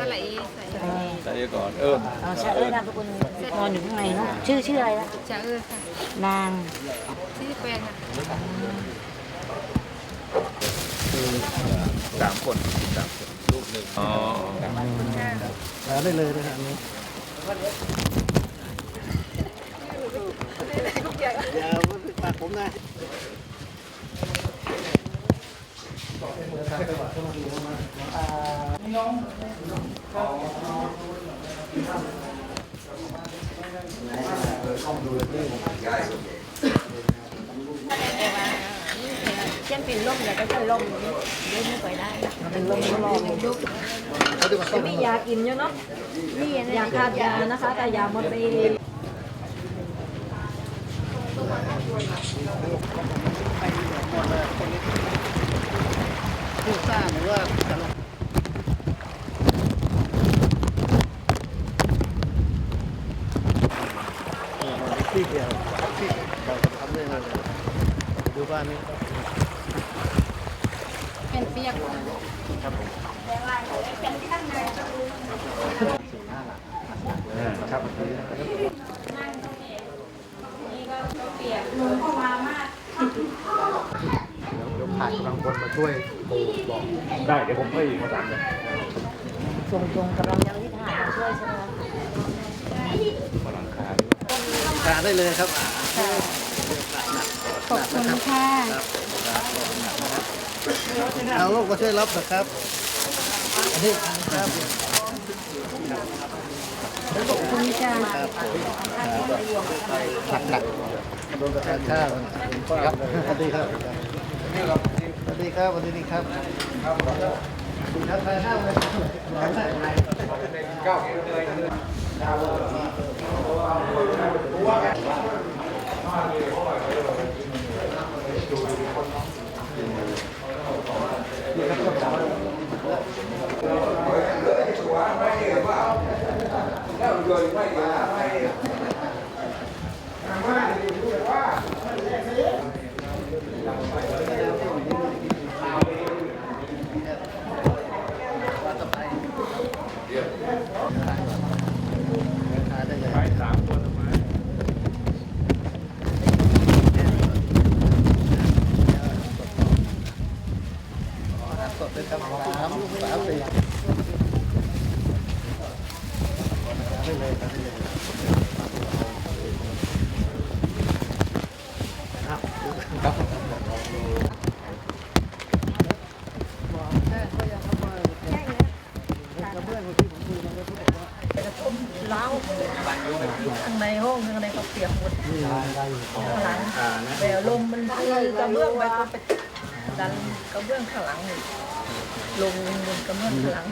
สไลด์ใส่ใส่ก่อน เออเอาชะเอ้ยนามสกุลนอนอยู่ข้างในเนาะชื่อชื่ออะไรนะจะเออค่ะนางชื่อแฟนค่ะสามคนสามคนลูกหนึ่งอ๋อ ได้เลยนะฮะอันนี้ อย่ามาปากผมนะเช่นเป็นลมเนี่ยก็จะลมเยอะไม่ค่อยได้เป็นลมก็ลองยุบมียากินอยู่เนาะมียาขาดยานะคะ แต่ยาหมดไป ผู้สร้างหรือว่าจะลงที่เดียวที่เราจะทำได้เลยดูบ้านนี้เป็นเปียกครับเดี๋ยวผ่า นกำลังคนมาช่วยปูบอกได้เดี๋ยวผมให้มาสามเลยส่งตรงกำลังยังที่ทหารมาช่วยใช่ไหมคะมาหลังคาทานได้เลยครับขอบคุณค่ะเอาลูกมาช่วยรับนะครับอันนี้ครับขอบคุณค่ะครับผมหนักหนักโดนกระแทกข้าวครับสวัสดีครับ วัสดีครับสวัสดีครับครับครับทานข้าวเลยทานได้เลย ไปสามคนมา สดเลยครับสามสามสี่ได้เลยทานได้เลยครับกระเบื้องที่ผมคุยมันก็บล้างข้างในห้องข้างในเขาเปียกหมดข้างหลังแต่ลมมันพัดกระเบื้องไปก็ไป ดันกระเบื้องข้างหลังนี่ลงบนกระเบื้องข้างหลัง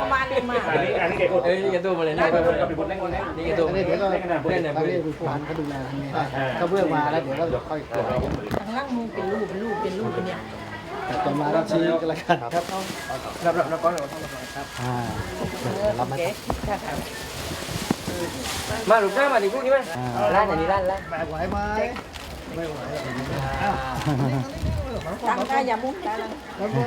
ประมาณนี้มาอันนี้อันนี้แกกดเอ้ยนี่แกตู้มาเลยนะไปไปไปบนเล่นบนเล่นนี่แกตู้อันนี้เดี๋ยวก็เล่นกันนะเล่นตนะอนเพื่นี้อนคุณผู้พันเขาดูแลทางนี้ได้ก็เบื้องมาแล้วเดี๋ยวเราค่อยกดข้างล่างมึงเป็นรูปเป็นรูปเป็นรูปเป็นเนี่ยแต่ต่อมาเราชี้กันละกันครับรับรับรับก้อนรับอ่ารับไหมเก๊กค่ะค่ะมาหลุดหน้ามาดิพวกนี้มั้ยร้านอย่างนี้ร้านร้านแบกไหวไหมไม่ไหว ตั้งได้อย่ามุ้งได้เลยแล้วก็